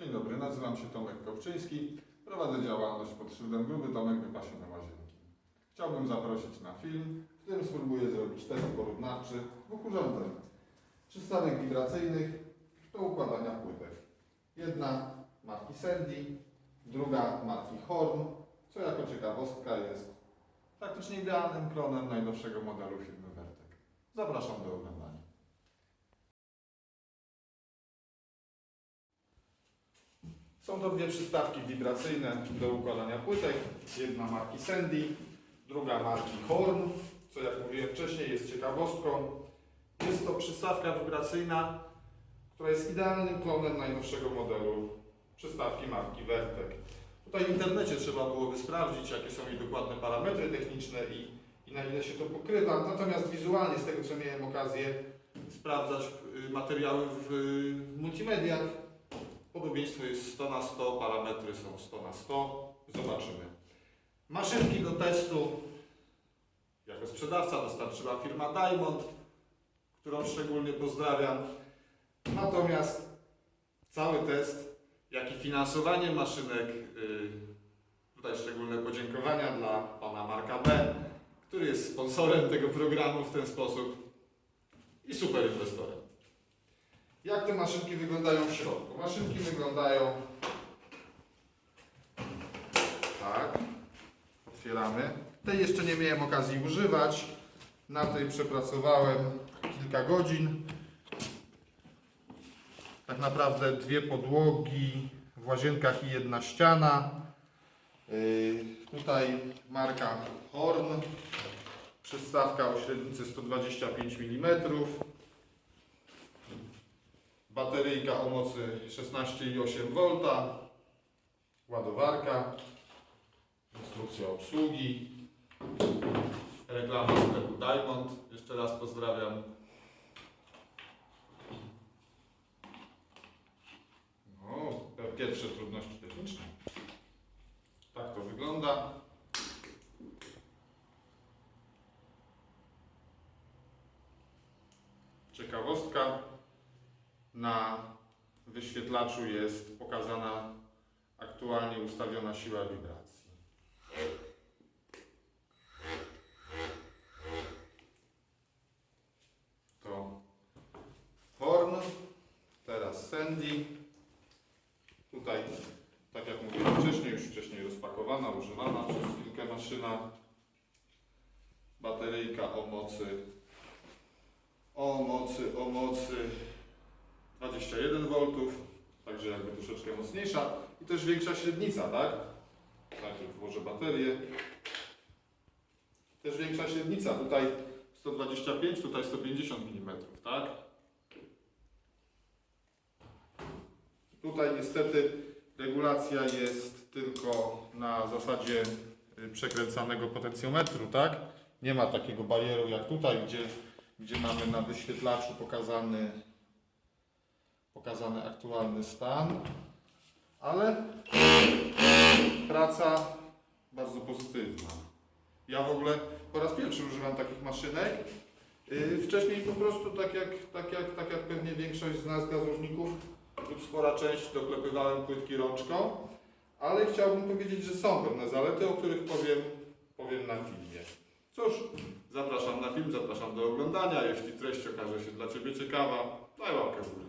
Dzień dobry, nazywam się Tomek Kopczyński. Prowadzę działalność pod szyldem Gruby Tomek Wypasione Łazienki. Chciałbym zaprosić na film, w którym spróbuję zrobić test porównawczy dwóch urządzeń. Przystanek wibracyjnych do układania płytek. Jedna marki Sandy, druga marki Horn, co jako ciekawostka jest praktycznie idealnym klonem najnowszego modelu firmy Vertek. Zapraszam do oglądania. Są to dwie przystawki wibracyjne do układania płytek. Jedna marki Sandy, druga marki Horn, co jak mówiłem wcześniej jest ciekawostką. Jest to przystawka wibracyjna, która jest idealnym klonem najnowszego modelu przystawki marki Vertek. Tutaj w internecie trzeba byłoby sprawdzić, jakie są jej dokładne parametry techniczne i, i na ile się to pokrywa. Natomiast wizualnie, z tego co miałem okazję sprawdzać y, materiały w y, multimediach, Podobieństwo jest 100 na 100, parametry są 100 na 100. Zobaczymy. Maszynki do testu jako sprzedawca dostarczyła firma Diamond, którą szczególnie pozdrawiam. Natomiast cały test, jak i finansowanie maszynek, yy, tutaj szczególne podziękowania dla pana Marka B, który jest sponsorem tego programu w ten sposób i super inwestorem. Jak te maszynki wyglądają w środku? Maszynki wyglądają tak. Otwieramy. Tej jeszcze nie miałem okazji używać. Na tej przepracowałem kilka godzin. Tak naprawdę dwie podłogi w łazienkach i jedna ściana. Yy, tutaj marka Horn. Przystawka o średnicy 125 mm. Bateryjka o mocy 16,8 V, ładowarka, instrukcja obsługi, reklama sklepu Diamond. Jeszcze raz pozdrawiam. No, pierwsze trudności techniczne. Tak to wygląda. Ciekawostka. Na wyświetlaczu jest pokazana aktualnie ustawiona siła wibracji. To Horn, teraz Sandy. Tutaj, tak jak mówiłem wcześniej, już wcześniej rozpakowana, używana przez chwilkę maszyna. Bateryjka o mocy, o mocy, o mocy 21 V, także jakby troszeczkę mocniejsza i też większa średnica, tak? Najpierw włożę baterię. Też większa średnica, tutaj 125, tutaj 150 mm, tak? Tutaj niestety regulacja jest tylko na zasadzie y, przekręcanego potencjometru, tak? Nie ma takiego barieru jak tutaj, gdzie, gdzie mamy na wyświetlaczu pokazany pokazany aktualny stan, ale praca bardzo pozytywna. Ja w ogóle po raz pierwszy używam takich maszynek. Yy, Wcześniej po prostu tak jak, tak, jak, tak jak pewnie większość z nas gazowników lub spora część doklepywałem płytki rączką, ale chciałbym powiedzieć, że są pewne zalety, o których powiem, powiem na filmie. Cóż, zapraszam na film, zapraszam do oglądania. Jeśli treść okaże się dla Ciebie ciekawa, daj łapkę w górę.